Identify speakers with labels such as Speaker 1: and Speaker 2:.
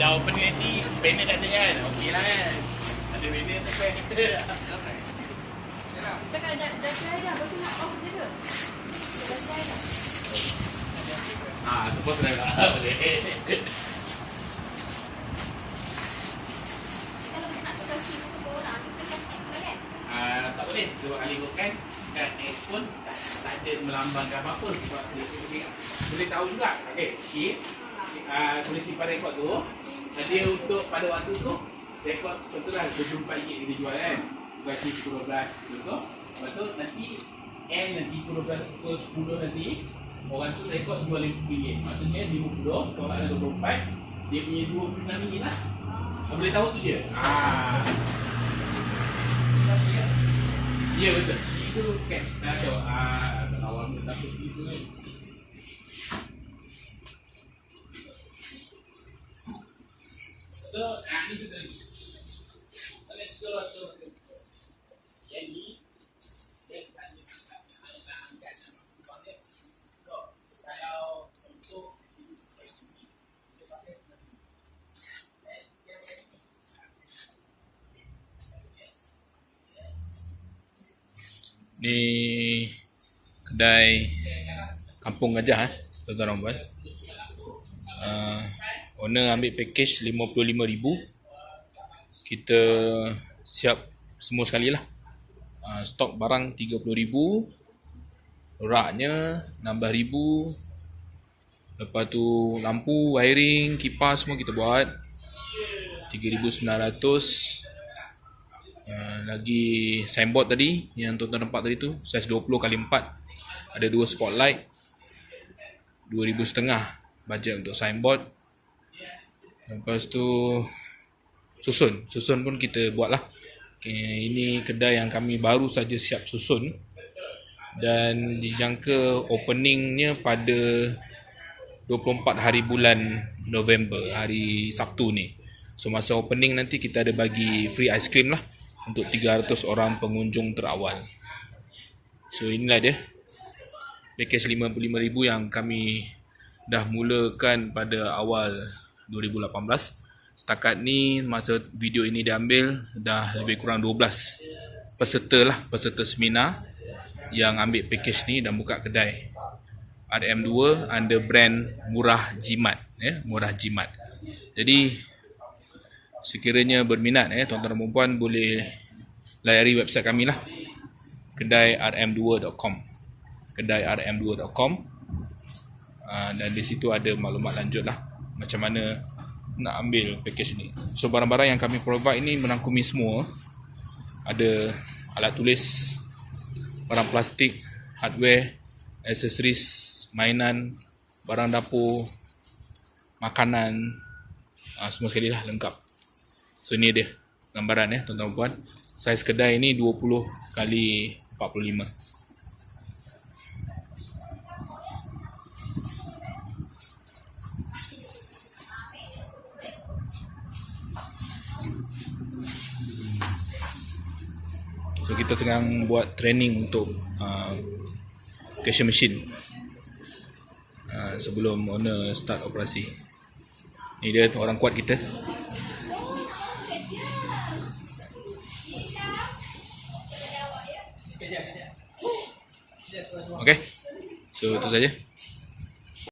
Speaker 1: Dah open nanti, banner kat dia kan. Okey lah kan. Ada banner tu kan.
Speaker 2: Cakap dah dah try dah, lepas tu nak off je ke? Dah try dah.
Speaker 1: Ah, tu pun kena lah. Boleh.
Speaker 2: Kalau kita nak tukar SIM untuk orang, kita kan extra kan?
Speaker 1: Ah, tak boleh. Sebab kali ikutkan kat X pun tak, tak ada melambangkan apa-apa. Sebab boleh, boleh, boleh tahu juga. Okey, chip. Ah, tulis simpan rekod tu. Dia untuk pada waktu tu rekod contohlah 24 GB kita jual kan. Bukan chip 10 betul. Lepas tu nanti M nanti 10 10 nanti orang tu rekod jual RM50. Maksudnya 50 tolak dengan 24 dia punya 26 minit lah. Kau boleh tahu tu je. Ah. Ya betul. Itu cash. Dah tahu. Ah, tak tahu ambil satu situ kan. So, ah, ni sudah. Let's go to yang ni. Yang tak ada yang tak angkat. So, kalau untuk
Speaker 3: Ni kedai Kampung Gajah eh, tuan-tuan dan puan. Uh, owner ambil package 55,000. Kita siap semua sekali lah. Uh, stok barang 30,000. Raknya 16,000. Lepas tu lampu, wiring, kipas semua kita buat. 3,900. Lagi signboard tadi yang tuan-tuan nampak tadi tu saiz 20 kali 4 ada dua spotlight 2000 setengah bajet untuk signboard. Lepas tu susun. Susun pun kita buat lah okay, ini kedai yang kami baru saja siap susun. Dan dijangka openingnya pada 24 hari bulan November hari Sabtu ni. So masa opening nanti kita ada bagi free ice cream lah untuk 300 orang pengunjung terawal. So inilah dia. Package 55,000 yang kami dah mulakan pada awal 2018. Setakat ni masa video ini diambil dah lebih kurang 12 peserta lah, peserta seminar yang ambil package ni dan buka kedai. RM2 under brand Murah Jimat ya, Murah Jimat. Jadi sekiranya berminat eh tuan-tuan dan puan boleh layari website kami lah. kedai rm2.com kedai rm2.com uh, dan di situ ada maklumat lanjut lah. Macam mana nak ambil package ni. So barang-barang yang kami provide ini menangkumi semua. Ada alat tulis barang plastik hardware accessories mainan barang dapur makanan. Uh, semua sekali lah lengkap So ni dia gambaran ya tuan-tuan puan. Saiz kedai ni 20 kali 45. So kita tengah buat training untuk uh, cashier machine uh, sebelum owner start operasi. Ni dia orang kuat kita. Okay. So itu saja.